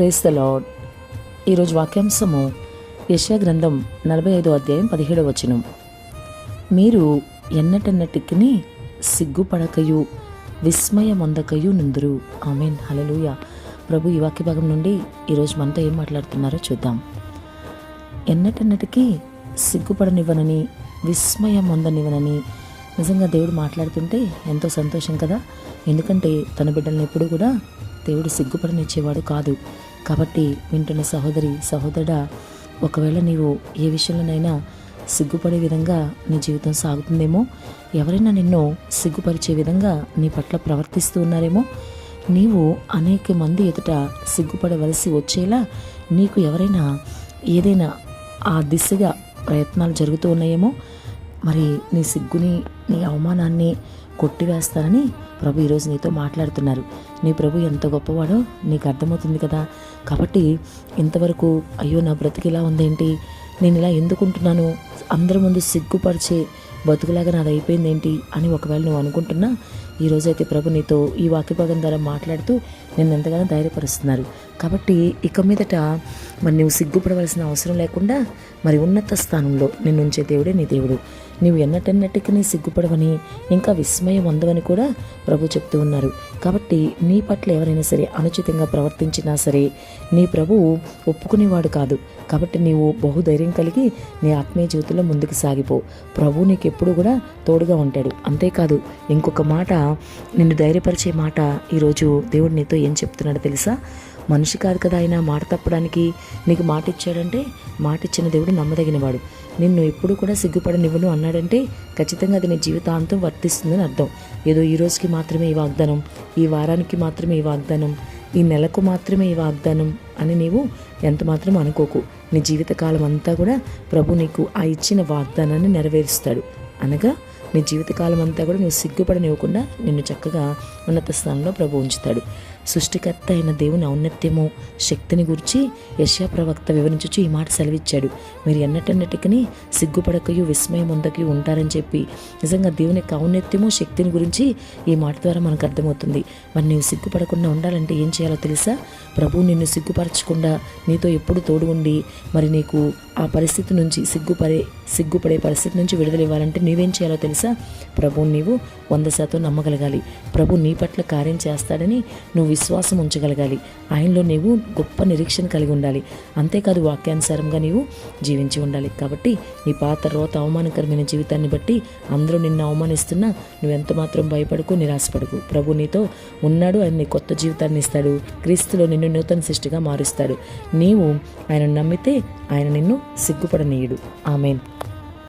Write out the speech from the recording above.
Praise the lord ఈరోజు వాక్యాంశము యశా గ్రంథం నలభై ఐదో అధ్యాయం పదిహేడవ వచనం. మీరు ఎన్నటన్నటికి సిగ్గుపడకయు విస్మయమొందకయు నుందురు. ఆమెన్. హలలుయ ప్రభు ఈ వాక్య భాగం నుండి ఈరోజు మనతో ఏం మాట్లాడుతున్నారో చూద్దాం. ఎన్నటన్నటికీ సిగ్గుపడనివ్వనని విస్మయం పొందనివ్వనని నిజంగా దేవుడు మాట్లాడుతుంటే ఎంతో సంతోషం కదా? ఎందుకంటే తన బిడ్డల్ని ఎప్పుడు కూడా దేవుడు సిగ్గుపడనిచ్చేవాడు కాదు. కాబట్టి వింటున్న సహోదరి సహోదరుడా ఒకవేళ నీవు ఏ విషయంలోనైనా సిగ్గుపడే విధంగా నీ జీవితం సాగుతుందేమో ఎవరైనా నిన్ను సిగ్గుపరిచే విధంగా నీ పట్ల ప్రవర్తిస్తూ ఉన్నారేమో నీవు అనేక మంది ఎదుట సిగ్గుపడవలసి వచ్చేలా నీకు ఎవరైనా ఏదైనా ఆ దిశగా ప్రయత్నాలు జరుగుతూ ఉన్నాయేమో మరి నీ సిగ్గుని నీ అవమానాన్ని కొట్టివేస్తానని ప్రభు ఈరోజు నీతో మాట్లాడుతున్నారు. నీ ప్రభు ఎంత గొప్పవాడో నీకు అర్థమవుతుంది కదా. కాబట్టి ఇంతవరకు అయ్యో నా బ్రతికి ఇలా ఉందేంటి? నేను ఇలా ఎందుకుంటున్నాను? అందరి ముందు సిగ్గుపరిచే బతుకులాగా నాది అయిపోయింది ఏంటి అని ఒకవేళ నువ్వు అనుకుంటున్నా ఈరోజైతే ప్రభు నీతో ఈ వాక్యభాగం ద్వారా మాట్లాడుతూ నేను ఎంతగానో ధైర్యపరుస్తున్నారు. కాబట్టి ఇక మీదట మరి నువ్వు సిగ్గుపడవలసిన అవసరం లేకుండా మరి ఉన్నత స్థానంలో నిన్ను ఉంచే దేవుడే నీ దేవుడు. నీవు ఎన్నటెన్నటికి నీ సిగ్గుపడవని ఇంకా విస్మయం అందవని కూడా ప్రభు చెప్తూ ఉన్నారు. కాబట్టి నీ పట్ల ఎవరైనా సరే అనుచితంగా ప్రవర్తించినా సరే నీ ప్రభువు ఒప్పుకునేవాడు కాదు. కాబట్టి నీవు బహుధైర్యం కలిగి నీ ఆత్మీయ జీవితంలో ముందుకు సాగిపో. ప్రభు నీకు ఎప్పుడు కూడా తోడుగా ఉంటాడు. అంతేకాదు ఇంకొక మాట నిన్ను ధైర్యపరిచే మాట ఈరోజు దేవుడు నీతో ఏం చెప్తున్నాడో తెలుసా? మనిషి కాదు కదా ఆయన మాట తప్పడానికి నీకు మాట ఇచ్చాడంటే మాట ఇచ్చిన దేవుడు నమ్మదగినవాడు. నిన్ను ఎప్పుడు కూడా సిగ్గుపడనివ్వను అన్నాడంటే ఖచ్చితంగా అది నీ జీవితాంతం వర్తిస్తుందని అర్థం. ఏదో ఈ రోజుకి మాత్రమే ఈ వాగ్దానం ఈ వారానికి మాత్రమే ఈ వాగ్దానం ఈ నెలకు మాత్రమే ఈ వాగ్దానం అని నీవు ఎంత మాత్రం అనుకోకు. నీ జీవితకాలం అంతా కూడా ప్రభు నీకు ఆ ఇచ్చిన వాగ్దానాన్ని నెరవేరుస్తాడు. అనగా నీ జీవితకాలం అంతా కూడా నువ్వు సిగ్గుపడనివ్వకుండా నిన్ను చక్కగా ఉన్నత స్థానంలో ప్రభు ఉంచుతాడు. సృష్టికర్త అయిన దేవుని ఔన్నత్యము శక్తిని గురించి యశా ప్రవక్త వివరించుచు ఈ మాట సెలవిచ్చాడు. మీరు ఎన్నటన్నటికని సిగ్గుపడకయు విస్మయం ఉంటారని చెప్పి నిజంగా దేవుని యొక్క ఔన్నత్యము శక్తిని గురించి ఈ మాట ద్వారా మనకు అర్థమవుతుంది. మరి నీవు సిగ్గుపడకుండా ఉండాలంటే ఏం చేయాలో తెలుసా? ప్రభు నిన్ను సిగ్గుపరచకుండా నీతో ఎప్పుడు తోడు ఉండి మరి నీకు ఆ పరిస్థితి నుంచి సిగ్గుపడే సిగ్గుపడే పరిస్థితి నుంచి విడుదల ఇవ్వాలంటే నీవేం చేయాలో తెలుసా? ప్రభు నీవు వంద శాతం నమ్మగలగాలి. ప్రభు నీ పట్ల కార్యం చేస్తాడని నువ్వు విశ్వాసం ఉంచగలగాలి. ఆయనలో నీవు గొప్ప నిరీక్షణ కలిగి ఉండాలి. అంతేకాదు వాక్యానుసారంగా నీవు జీవించి ఉండాలి. కాబట్టి నీ పాత రోత అవమానకరమైన జీవితాన్ని బట్టి అందరూ నిన్ను అవమానిస్తున్నా నువ్వెంత మాత్రం భయపడకు నిరాశపడకు. ప్రభు నీతో ఉన్నాడు ఆయన నీ కొత్త జీవితాన్ని ఇస్తాడు. క్రీస్తులో నిన్ను నూతన సృష్టిగా మారుస్తాడు. నీవు ఆయన నమ్మితే ఆయన నిన్ను సిగ్గుపడనీయుడు. ఆమెన్.